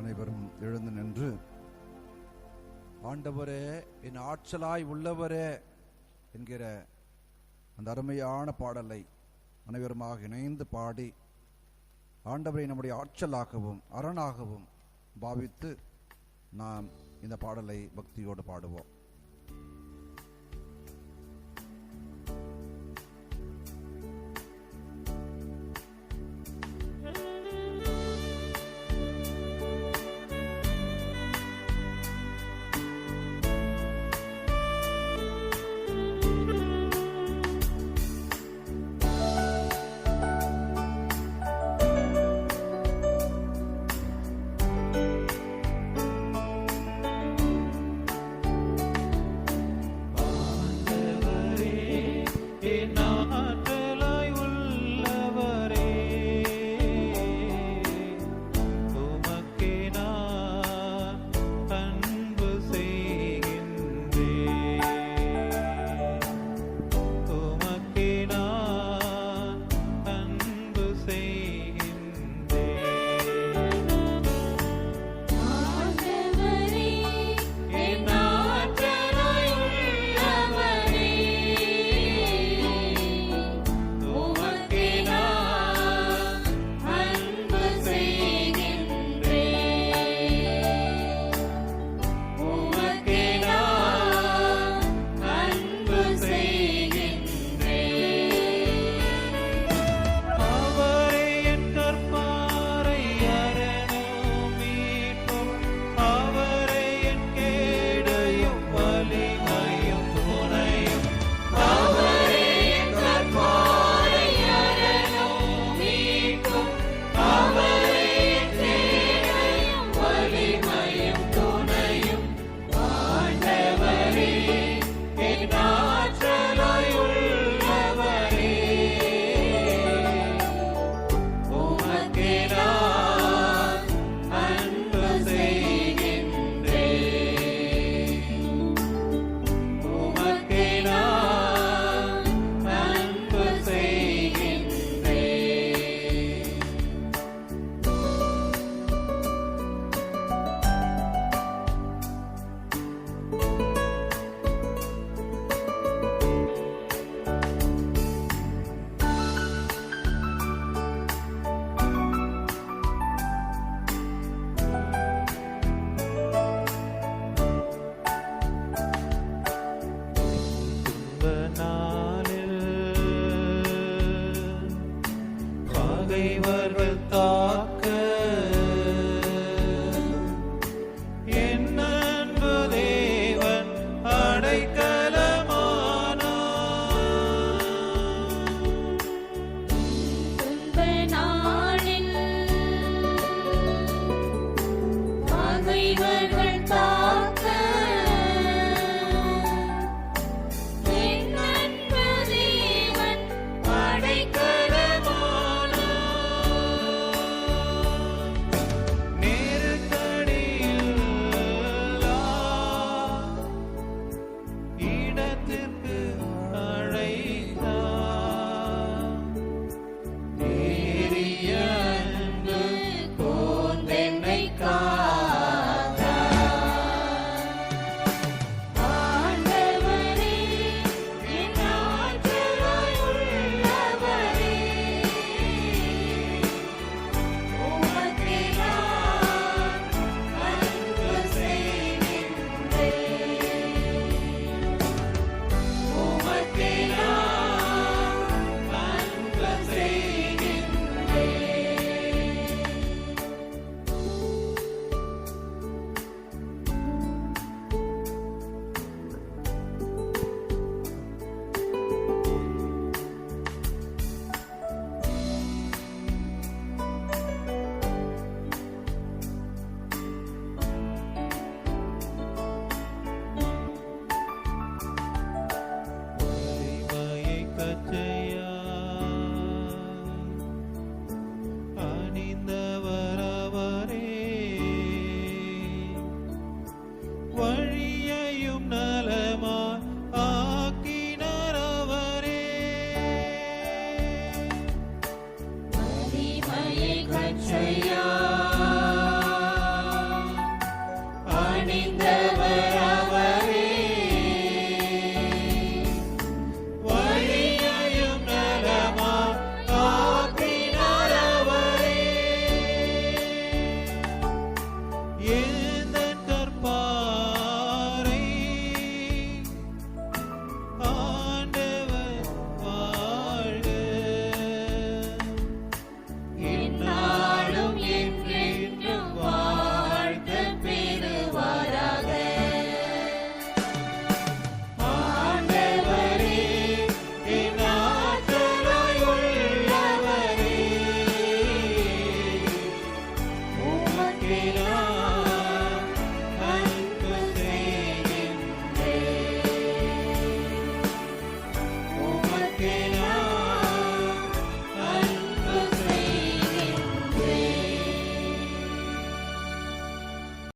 அனைவரும் எழுந்து நின்று ஆண்டவரே என் ஆற்றலாய் உள்ளவரே என்கிற அந்த அருமையான பாடலை அனைவருமாக இணைந்து பாடி ஆண்டவரை நம்முடைய ஆற்றலாகவும் அரணாகவும் பாவித்து நாம் இந்த பாடலை பக்தியோடு பாடுவோம்.